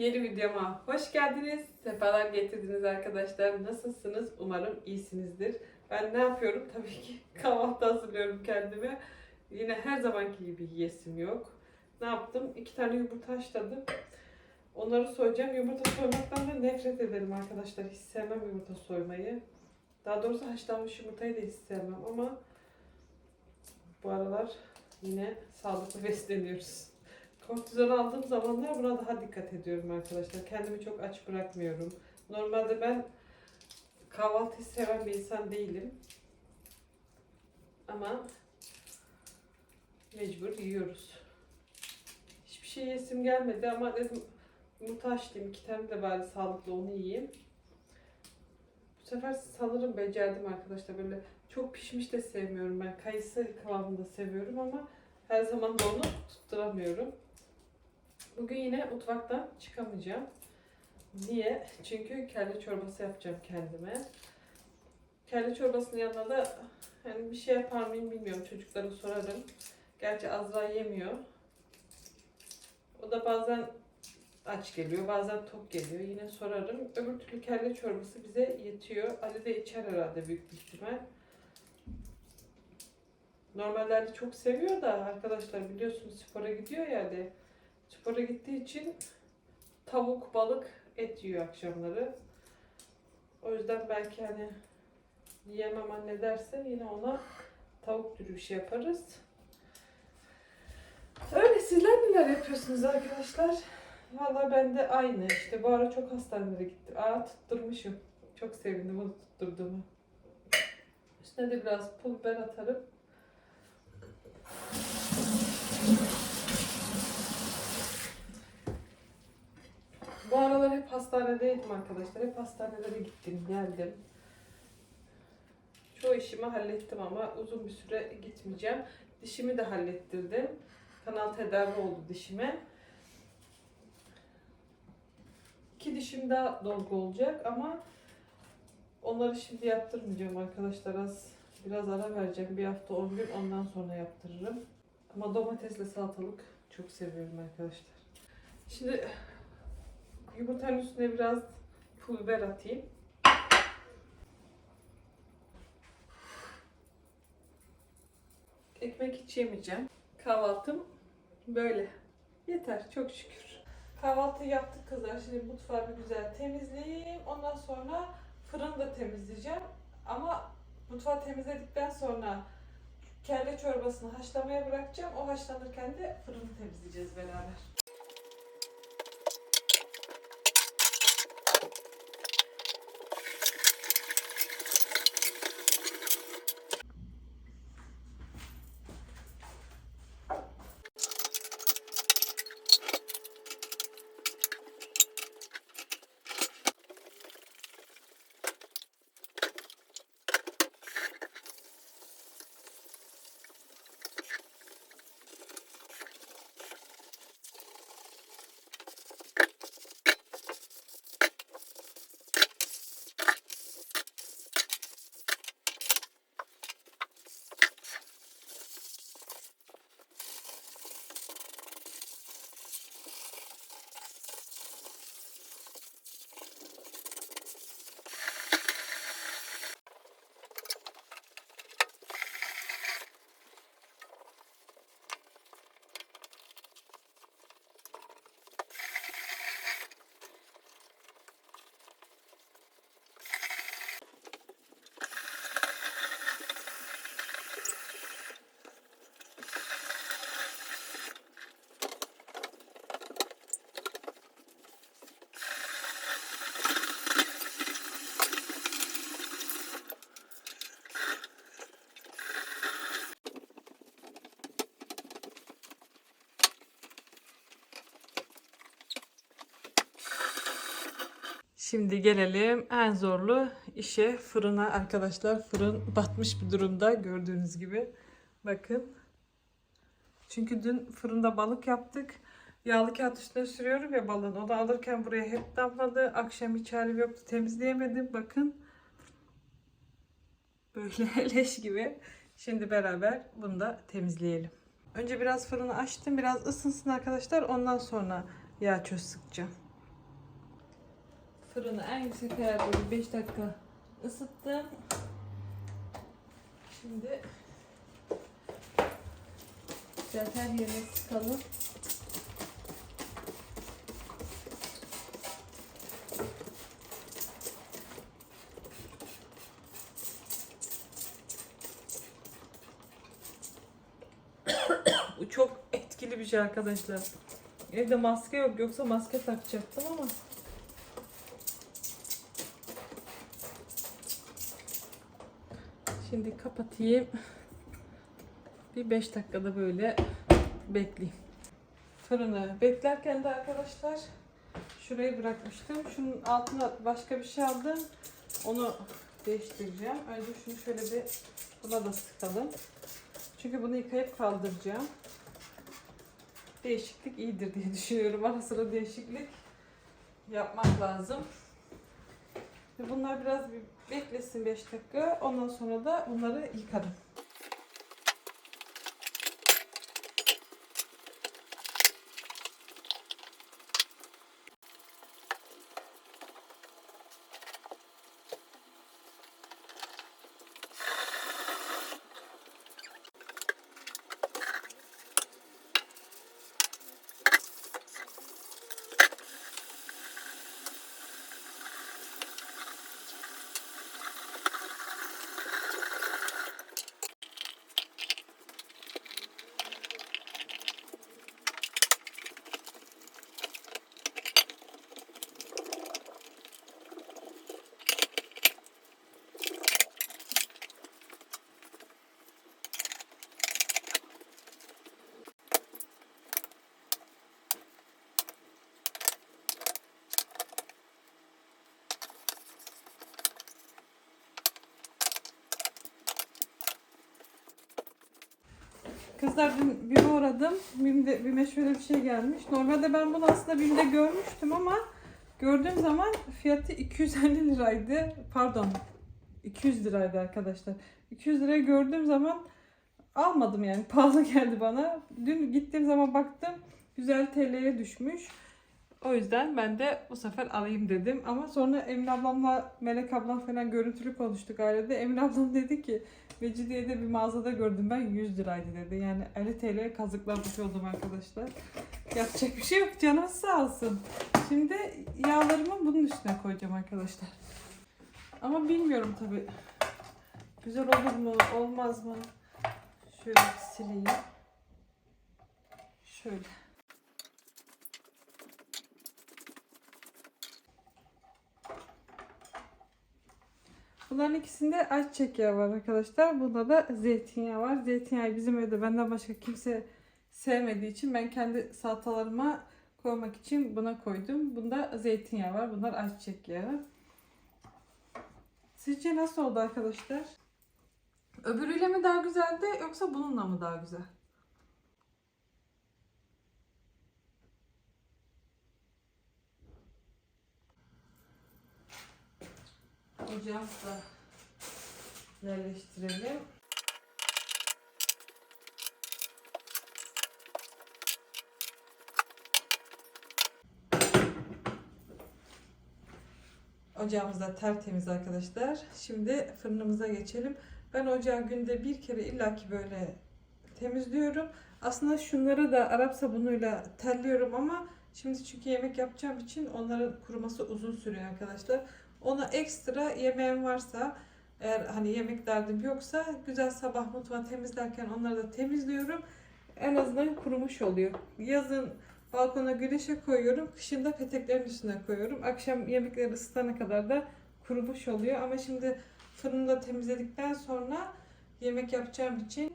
Yeni videoma hoş geldiniz. Sefalar getirdiniz arkadaşlar. Nasılsınız? Umarım iyisinizdir. Ben ne yapıyorum? Tabii ki kahvaltı hazırlıyorum kendime. Yine her zamanki gibi yiyesim yok. Ne yaptım? İki tane yumurta haşladım. Onları soyacağım. Yumurta soymaktan da nefret ederim arkadaşlar. Hiç sevmem yumurta soymayı. Daha doğrusu haşlanmış yumurtayı da hiç sevmem ama bu aralar yine sağlıklı besleniyoruz. Kortizon aldığım zamanlar buna daha dikkat ediyorum arkadaşlar. Kendimi çok aç bırakmıyorum. Normalde ben kahvaltıyı seven bir insan değilim. Ama mecbur yiyoruz. Hiçbir şey yesim gelmedi ama dedim yumurta haşlayayım. iki tane de bari sağlıklı onu yiyeyim. Bu sefer sanırım becerdim arkadaşlar. Böyle çok pişmiş de sevmiyorum ben. Kayısı kıvamında seviyorum ama her zaman da onu tutturamıyorum. Bugün yine mutfaktan çıkamayacağım. Niye? Çünkü kelle çorbası yapacağım kendime. Kelle çorbasının yanına da hani bir şey yapar mıyım bilmiyorum. Çocuklara sorarım. Gerçi Azra yemiyor. O da bazen aç geliyor, bazen tok geliyor. Yine sorarım. Öbür türlü kelle çorbası bize yetiyor. Ali de içer herhalde büyük bir ihtimal. Normalde çok seviyor da arkadaşlar biliyorsunuz spora gidiyor ya Ali. Spora gittiği için tavuk, balık, et yiyor akşamları. O yüzden belki hani yiyemem anne derse yine ona tavuk türü bir şey yaparız. Öyle sizler neler yapıyorsunuz arkadaşlar? Valla ben de aynı. İşte bu ara çok hastanelere gittim. Aa tutturmuşum. Çok sevindim onu tutturduğumu. Üstüne de biraz pul biber atarım. Bu aralar hep hastanedeydim arkadaşlar. Hep hastanelere gittim, geldim. Çoğu işimi hallettim ama uzun bir süre gitmeyeceğim. Dişimi de hallettirdim. Kanal tedavi oldu dişime. İki dişim daha dolgu olacak ama onları şimdi yaptırmayacağım arkadaşlar. Az biraz ara vereceğim. Bir hafta 10 gün ondan sonra yaptırırım. Ama domatesle salatalık çok seviyorum arkadaşlar. Şimdi Yumurtanın üstüne biraz pul biber atayım. Ekmek hiç yemeyeceğim. Kahvaltım böyle. Yeter çok şükür. Kahvaltı yaptık kızlar. Şimdi mutfağı bir güzel temizleyeyim. Ondan sonra fırını da temizleyeceğim. Ama mutfağı temizledikten sonra kelle çorbasını haşlamaya bırakacağım. O haşlanırken de fırını temizleyeceğiz beraber. Şimdi gelelim en zorlu işe fırına arkadaşlar. Fırın batmış bir durumda gördüğünüz gibi. Bakın. Çünkü dün fırında balık yaptık. Yağlı kağıt üstüne sürüyorum ya balığın. O da alırken buraya hep damladı. Akşam hiç halim yoktu. Temizleyemedim. Bakın. Böyle leş gibi. Şimdi beraber bunu da temizleyelim. Önce biraz fırını açtım. Biraz ısınsın arkadaşlar. Ondan sonra yağ çöz sıkacağım. Fırını en yüksek ayarda 5 dakika ısıttım. Şimdi her yerine sıkalım. Bu çok etkili bir şey arkadaşlar. Evde maske yok yoksa maske takacaktım ama Şimdi kapatayım. Bir 5 dakikada böyle bekleyeyim. Fırını beklerken de arkadaşlar şurayı bırakmıştım. Şunun altına başka bir şey aldım. Onu değiştireceğim. Önce şunu şöyle bir buna da sıkalım. Çünkü bunu yıkayıp kaldıracağım. Değişiklik iyidir diye düşünüyorum. Ara sıra değişiklik yapmak lazım. Bunlar biraz bir beklesin 5 dakika. Ondan sonra da bunları yıkarım. Kızlar dün BİM'e uğradım. BİM'de, BİM'e şöyle bir şey gelmiş. Normalde ben bunu aslında BİM'de görmüştüm ama gördüğüm zaman fiyatı 250 liraydı. Pardon 200 liraydı arkadaşlar. 200 liraya gördüğüm zaman almadım yani pahalı geldi bana. Dün gittiğim zaman baktım 150 TL'ye düşmüş. O yüzden ben de bu sefer alayım dedim. Ama sonra Emine ablamla Melek ablam falan görüntülü konuştuk ailede. Emine ablam dedi ki Mecidiye'de bir mağazada gördüm ben 100 liraydı dedi. Yani 50 TL kazıklamış oldum arkadaşlar. Yapacak bir şey yok canımız sağ olsun. Şimdi yağlarımı bunun üstüne koyacağım arkadaşlar. Ama bilmiyorum tabi. Güzel olur mu olmaz mı? Şöyle sileyim. Şöyle. Bunların ikisinde ayçiçek yağı var arkadaşlar. Bunda da zeytinyağı var. Zeytinyağı bizim evde benden başka kimse sevmediği için ben kendi salatalarıma koymak için buna koydum. Bunda zeytinyağı var. Bunlar ayçiçek yağı. Sizce nasıl oldu arkadaşlar? Öbürüyle mi daha güzeldi yoksa bununla mı daha güzel? Ocağımızı da yerleştirelim. Ocağımız da tertemiz arkadaşlar. Şimdi fırınımıza geçelim. Ben ocağı günde bir kere illaki böyle temizliyorum. Aslında şunları da Arap sabunuyla telliyorum ama şimdi çünkü yemek yapacağım için onların kuruması uzun sürüyor arkadaşlar. Ona ekstra yemeğim varsa eğer hani yemek derdim yoksa güzel sabah mutfağı temizlerken onları da temizliyorum. En azından kurumuş oluyor. Yazın balkona güneşe koyuyorum. Kışın da peteklerin üstüne koyuyorum. Akşam yemekleri ısıtana kadar da kurumuş oluyor. Ama şimdi fırında temizledikten sonra yemek yapacağım için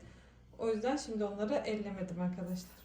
o yüzden şimdi onları ellemedim arkadaşlar.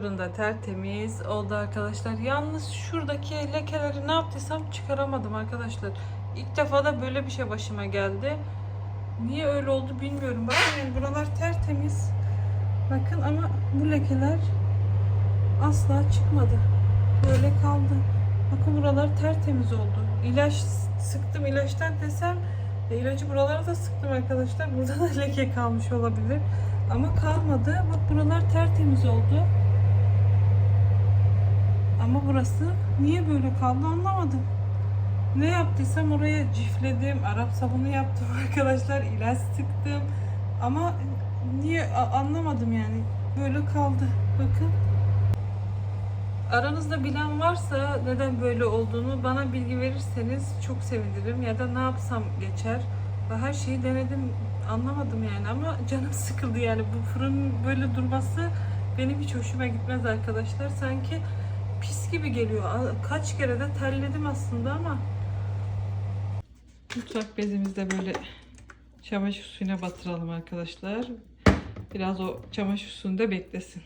Fırında tertemiz oldu arkadaşlar. Yalnız şuradaki lekeleri ne yaptıysam çıkaramadım arkadaşlar. İlk defa da böyle bir şey başıma geldi. Niye öyle oldu bilmiyorum. Bakın yani buralar tertemiz. Bakın ama bu lekeler asla çıkmadı. Böyle kaldı. Bakın buralar tertemiz oldu. İlaç sıktım ilaçtan desem e, ilacı buralara da sıktım arkadaşlar. Burada da leke kalmış olabilir. Ama kalmadı. Bak buralar tertemiz oldu. Ama burası niye böyle kaldı anlamadım. Ne yaptıysam oraya cifledim. Arap sabunu yaptım arkadaşlar. ilaç sıktım. Ama niye anlamadım yani. Böyle kaldı. Bakın. Aranızda bilen varsa neden böyle olduğunu bana bilgi verirseniz çok sevinirim. Ya da ne yapsam geçer. Her şeyi denedim. Anlamadım yani ama canım sıkıldı yani. Bu fırının böyle durması benim hiç hoşuma gitmez arkadaşlar. Sanki pis gibi geliyor. Kaç kere de terledim aslında ama. Mutfak bezimizi de böyle çamaşır suyuna batıralım arkadaşlar. Biraz o çamaşır suyunda beklesin.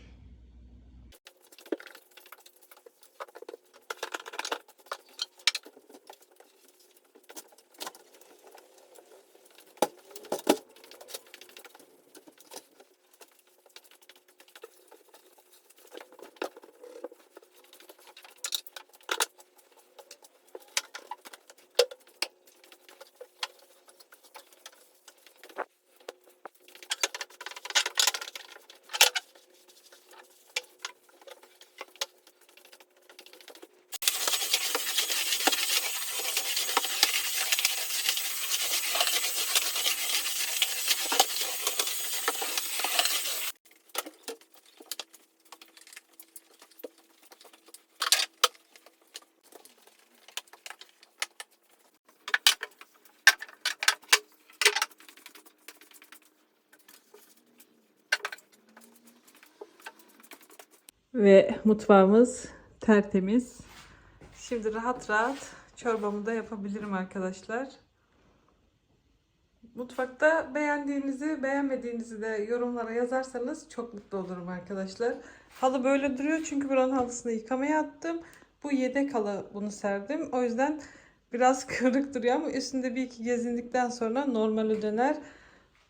Ve mutfağımız tertemiz. Şimdi rahat rahat çorbamı da yapabilirim arkadaşlar. Mutfakta beğendiğinizi, beğenmediğinizi de yorumlara yazarsanız çok mutlu olurum arkadaşlar. Halı böyle duruyor çünkü buranın halısını yıkamaya attım. Bu yedek halı bunu serdim. O yüzden biraz kırık duruyor ama üstünde bir iki gezindikten sonra normale döner.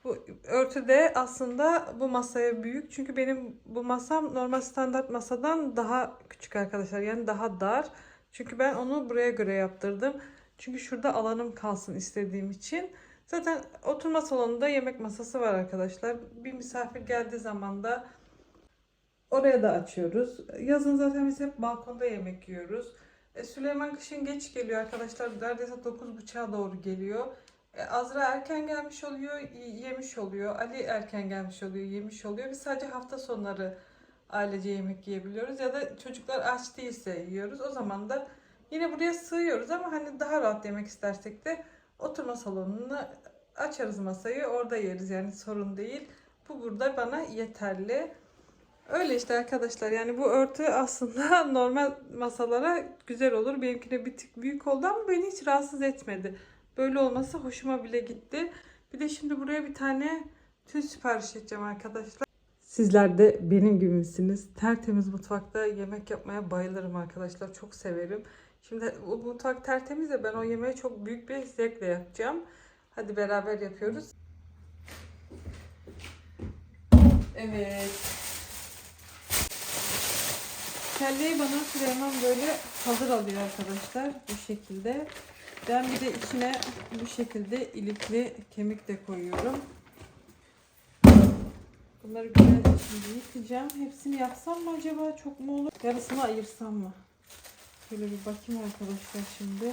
Bu örtü de aslında bu masaya büyük. Çünkü benim bu masam normal standart masadan daha küçük arkadaşlar. Yani daha dar. Çünkü ben onu buraya göre yaptırdım. Çünkü şurada alanım kalsın istediğim için. Zaten oturma salonunda yemek masası var arkadaşlar. Bir misafir geldiği zaman da oraya da açıyoruz. Yazın zaten biz hep balkonda yemek yiyoruz. E, Süleyman kışın geç geliyor arkadaşlar. Neredeyse 9.30'a doğru geliyor. E, Azra erken gelmiş oluyor, yemiş oluyor. Ali erken gelmiş oluyor, yemiş oluyor. Biz sadece hafta sonları ailece yemek yiyebiliyoruz. Ya da çocuklar aç değilse yiyoruz. O zaman da yine buraya sığıyoruz ama hani daha rahat yemek istersek de oturma salonunu açarız masayı. Orada yeriz yani sorun değil. Bu burada bana yeterli. Öyle işte arkadaşlar yani bu örtü aslında normal masalara güzel olur. Benimkine bir tık büyük oldu ama beni hiç rahatsız etmedi. Böyle olması hoşuma bile gitti. Bir de şimdi buraya bir tane tül sipariş edeceğim arkadaşlar. Sizler de benim gibi misiniz? Tertemiz mutfakta yemek yapmaya bayılırım arkadaşlar. Çok severim. Şimdi bu mutfak tertemiz de ben o yemeği çok büyük bir zevkle yapacağım. Hadi beraber yapıyoruz. Evet. Kelleyi bana Süleyman böyle hazır alıyor arkadaşlar. Bu şekilde. Ben bir de içine bu şekilde ilikli kemik de koyuyorum. Bunları güzelce şimdi yıkayacağım. Hepsini yapsam mı acaba? Çok mu olur? Yarısını ayırsam mı? Şöyle bir bakayım arkadaşlar şimdi.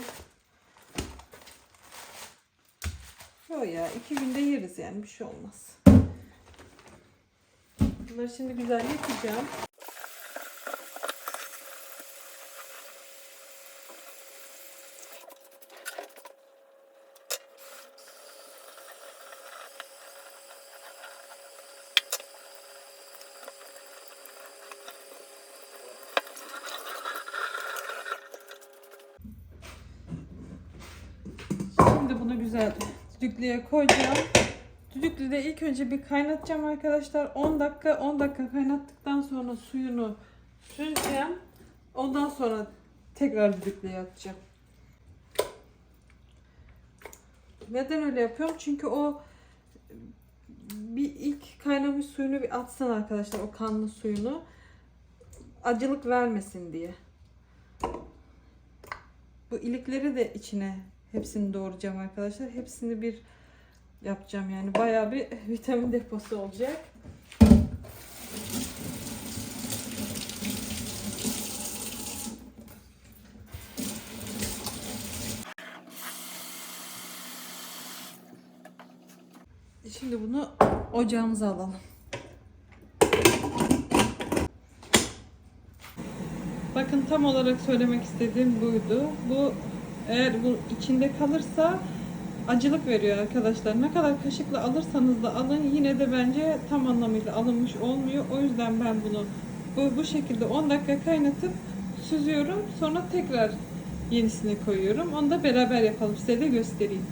Yok ya iki günde yeriz yani bir şey olmaz. Bunları şimdi güzel yıkayacağım. Şimdi bunu güzel düdüklüye koyacağım. Düdüklüde ilk önce bir kaynatacağım arkadaşlar. 10 dakika 10 dakika kaynattıktan sonra suyunu süzeceğim. Ondan sonra tekrar düdüklüye atacağım. Neden öyle yapıyorum? Çünkü o bir ilk kaynamış suyunu bir atsan arkadaşlar o kanlı suyunu acılık vermesin diye. Bu ilikleri de içine hepsini doğrayacağım arkadaşlar. Hepsini bir yapacağım yani bayağı bir vitamin deposu olacak. Şimdi bunu ocağımıza alalım. Bakın tam olarak söylemek istediğim buydu. Bu eğer bu içinde kalırsa acılık veriyor arkadaşlar. Ne kadar kaşıkla alırsanız da alın yine de bence tam anlamıyla alınmış olmuyor. O yüzden ben bunu bu, bu şekilde 10 dakika kaynatıp süzüyorum. Sonra tekrar yenisini koyuyorum. Onu da beraber yapalım. Size de göstereyim.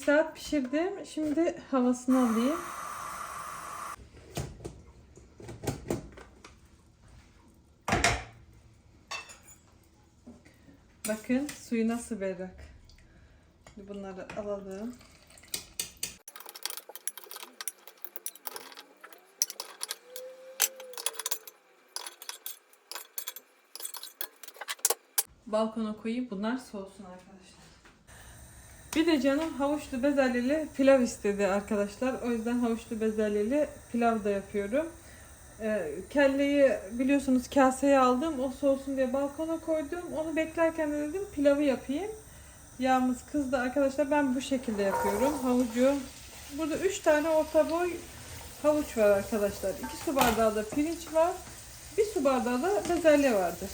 Saat pişirdim. Şimdi havasını alayım. Bakın suyu nasıl berrak. Bunları alalım. Balkona koyayım. Bunlar soğusun arkadaşlar. Bir de canım havuçlu bezelyeli pilav istedi arkadaşlar. O yüzden havuçlu bezelyeli pilav da yapıyorum. Ee, kelleyi biliyorsunuz kaseye aldım. O soğusun diye balkona koydum. Onu beklerken de dedim pilavı yapayım. Yağımız kızdı arkadaşlar. Ben bu şekilde yapıyorum. Havucu. Burada 3 tane orta boy havuç var arkadaşlar. 2 su bardağı da pirinç var. 1 su bardağı da bezelye vardır.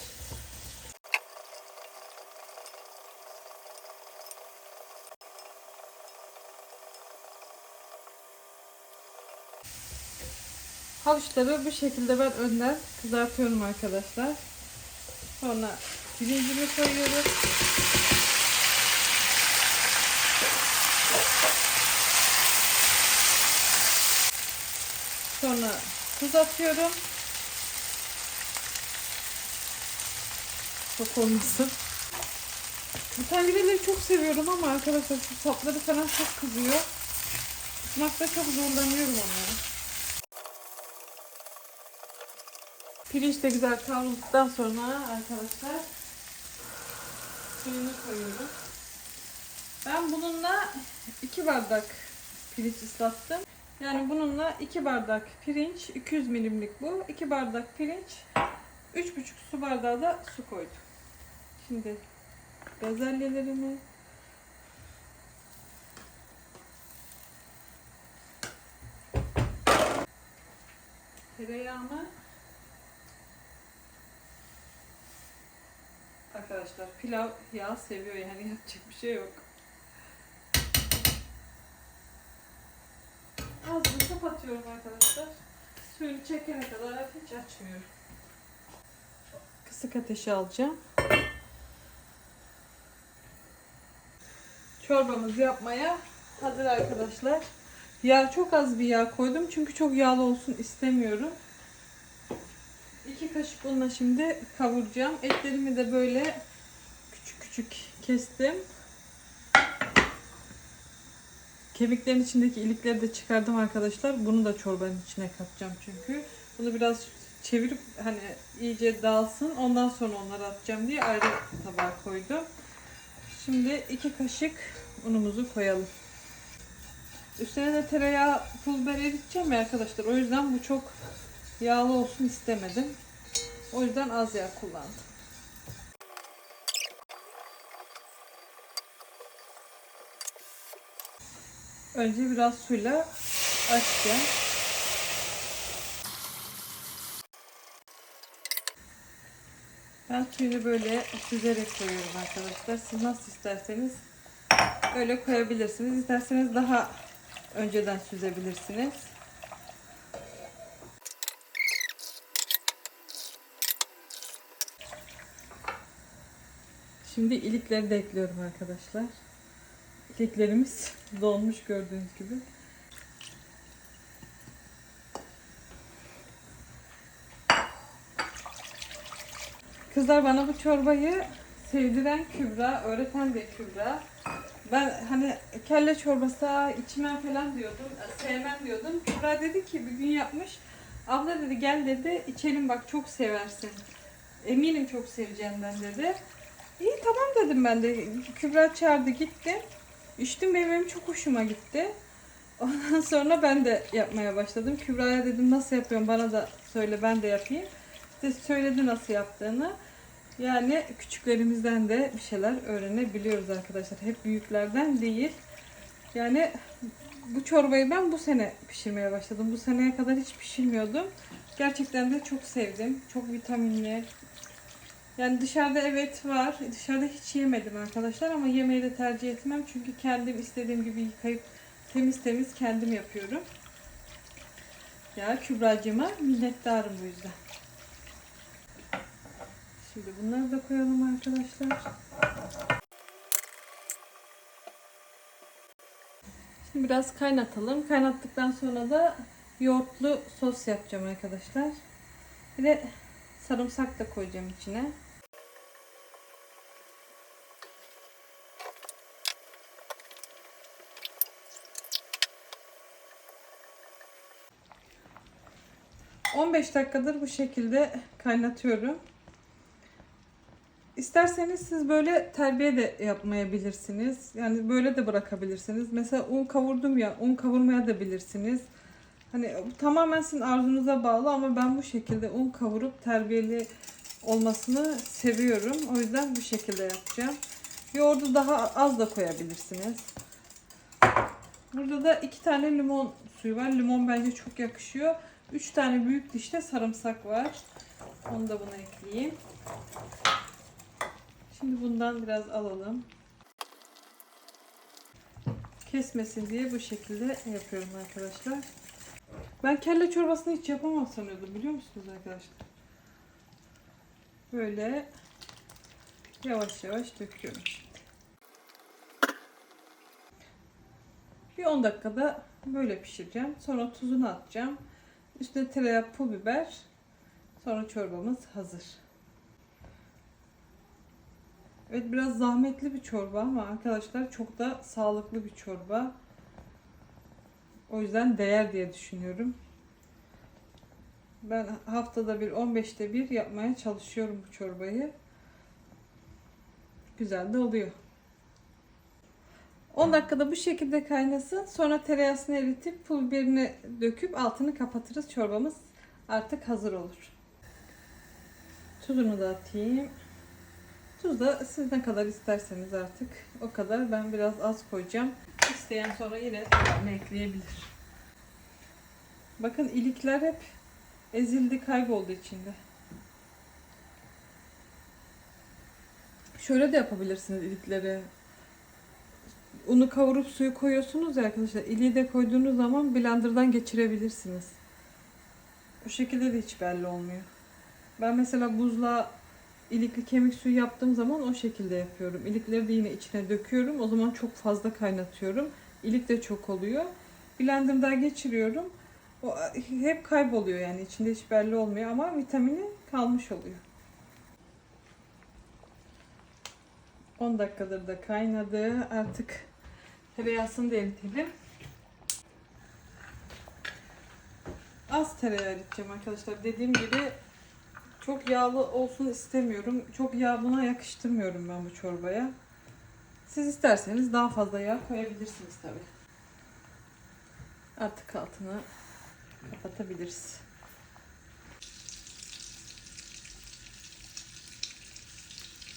Havuçları bu şekilde ben önden kızartıyorum arkadaşlar. Sonra pirincimi koyuyorum. Sonra tuz atıyorum. Çok olmasın. Vitaminleri çok seviyorum ama arkadaşlar şu sapları falan çok kızıyor. Tutmakta çok zorlanıyorum onları. Pirinç de güzel kavrulduktan sonra arkadaşlar suyunu koyuyorum. Ben bununla 2 bardak pirinç ıslattım. Yani bununla 2 bardak pirinç, 200 milimlik bu. 2 bardak pirinç, 3,5 su bardağı da su koydum. Şimdi bezelyelerimi tereyağımı Arkadaşlar pilav yağ seviyor yani yapacak bir şey yok. Bir kapatıyorum arkadaşlar. Suyunu çekene kadar hiç açmıyorum. Kısık ateşe alacağım. Çorbamızı yapmaya hazır arkadaşlar. Yağ çok az bir yağ koydum çünkü çok yağlı olsun istemiyorum. İki kaşık unla şimdi kavuracağım. Etlerimi de böyle küçük kestim. Kemiklerin içindeki ilikleri de çıkardım arkadaşlar. Bunu da çorbanın içine katacağım çünkü. Bunu biraz çevirip hani iyice dağılsın. Ondan sonra onları atacağım diye ayrı tabağa koydum. Şimdi iki kaşık unumuzu koyalım. Üstüne de tereyağı pul biber eriteceğim ya arkadaşlar. O yüzden bu çok yağlı olsun istemedim. O yüzden az yağ kullandım. Önce biraz suyla açacağım. Ben suyunu böyle süzerek koyuyorum arkadaşlar. Siz nasıl isterseniz öyle koyabilirsiniz. İsterseniz daha önceden süzebilirsiniz. Şimdi ilikleri de ekliyorum arkadaşlar. İliklerimiz dolmuş gördüğünüz gibi. Kızlar bana bu çorbayı sevdiren Kübra, öğreten de Kübra. Ben hani kelle çorbası içmem falan diyordum, sevmem diyordum. Kübra dedi ki bir gün yapmış. Abla dedi gel dedi içelim bak çok seversin. Eminim çok seveceğinden dedi. İyi tamam dedim ben de. Kübra çağırdı gitti. İçtim benim, benim çok hoşuma gitti. Ondan sonra ben de yapmaya başladım. Kübra'ya dedim nasıl yapıyorum bana da söyle ben de yapayım. İşte söyledi nasıl yaptığını. Yani küçüklerimizden de bir şeyler öğrenebiliyoruz arkadaşlar. Hep büyüklerden değil. Yani bu çorbayı ben bu sene pişirmeye başladım. Bu seneye kadar hiç pişirmiyordum. Gerçekten de çok sevdim. Çok vitaminli. Yani dışarıda evet var. Dışarıda hiç yemedim arkadaşlar ama yemeği de tercih etmem. Çünkü kendim istediğim gibi yıkayıp temiz temiz kendim yapıyorum. Ya Kübra'cığıma minnettarım bu yüzden. Şimdi bunları da koyalım arkadaşlar. Şimdi biraz kaynatalım. Kaynattıktan sonra da yoğurtlu sos yapacağım arkadaşlar. Bir de sarımsak da koyacağım içine. ...15 dakikadır bu şekilde kaynatıyorum. İsterseniz siz böyle terbiye de yapmayabilirsiniz. Yani böyle de bırakabilirsiniz. Mesela un kavurdum ya, un kavurmaya da bilirsiniz. Hani tamamen sizin arzunuza bağlı ama ben bu şekilde un kavurup terbiyeli olmasını seviyorum. O yüzden bu şekilde yapacağım. Yoğurdu daha az da koyabilirsiniz. Burada da iki tane limon suyu var. Limon bence çok yakışıyor. Üç tane büyük dişte sarımsak var. Onu da buna ekleyeyim. Şimdi bundan biraz alalım. Kesmesin diye bu şekilde yapıyorum arkadaşlar. Ben kelle çorbasını hiç yapamam sanıyordum biliyor musunuz arkadaşlar? Böyle yavaş yavaş döküyorum şimdi. Bir 10 dakikada böyle pişireceğim. Sonra tuzunu atacağım. Üstüne tereyağı, pul biber. Sonra çorbamız hazır. Evet biraz zahmetli bir çorba ama arkadaşlar çok da sağlıklı bir çorba. O yüzden değer diye düşünüyorum. Ben haftada bir 15'te bir yapmaya çalışıyorum bu çorbayı. Güzel de oluyor. 10 dakikada bu şekilde kaynasın. Sonra tereyağını eritip pul biberini döküp altını kapatırız. Çorbamız artık hazır olur. Tuzunu da atayım. Tuz da siz ne kadar isterseniz artık o kadar. Ben biraz az koyacağım. İsteyen sonra yine ekleyebilir. Bakın ilikler hep ezildi, kayboldu içinde. Şöyle de yapabilirsiniz ilikleri. Unu kavurup suyu koyuyorsunuz ya arkadaşlar. İliği de koyduğunuz zaman blenderdan geçirebilirsiniz. Bu şekilde de hiç belli olmuyor. Ben mesela buzla ilikli kemik suyu yaptığım zaman o şekilde yapıyorum. İlikleri de yine içine döküyorum. O zaman çok fazla kaynatıyorum. İlik de çok oluyor. Blenderdan geçiriyorum. O hep kayboluyor yani içinde hiç belli olmuyor ama vitamini kalmış oluyor. 10 dakikadır da kaynadı. Artık tereyağını da eritelim. Az tereyağı eriteceğim arkadaşlar. Dediğim gibi çok yağlı olsun istemiyorum. Çok yağ buna yakıştırmıyorum ben bu çorbaya. Siz isterseniz daha fazla yağ koyabilirsiniz tabi. Artık altını kapatabiliriz.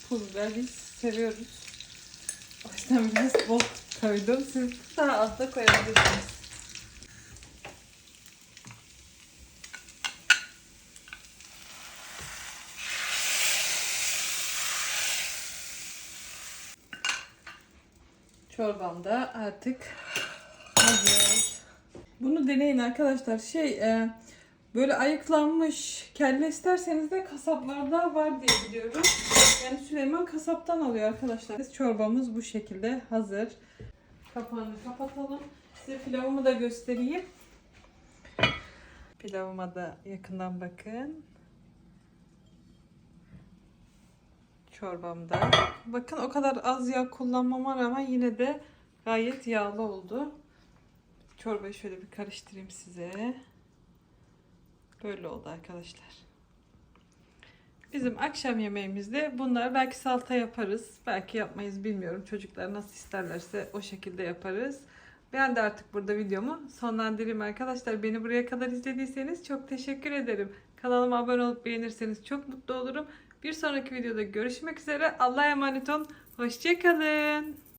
Pul biz seviyoruz. O yüzden biraz bol koydum. Siz daha az da koyabilirsiniz. Çorbam da artık hazır. Bunu deneyin arkadaşlar. Şey e, böyle ayıklanmış kelle isterseniz de kasaplarda var diye biliyorum. Yani Süleyman kasaptan alıyor arkadaşlar. Çorbamız bu şekilde hazır. Kapağını kapatalım. Size pilavımı da göstereyim. Pilavıma da yakından bakın. Çorbamda. Bakın o kadar az yağ kullanmama rağmen yine de gayet yağlı oldu. Çorbayı şöyle bir karıştırayım size. Böyle oldu arkadaşlar. Bizim akşam yemeğimizde bunlar belki salata yaparız. Belki yapmayız bilmiyorum. Çocuklar nasıl isterlerse o şekilde yaparız. Ben de artık burada videomu sonlandırayım arkadaşlar. Beni buraya kadar izlediyseniz çok teşekkür ederim. Kanalıma abone olup beğenirseniz çok mutlu olurum. Bir sonraki videoda görüşmek üzere. Allah'a emanet olun. Hoşçakalın.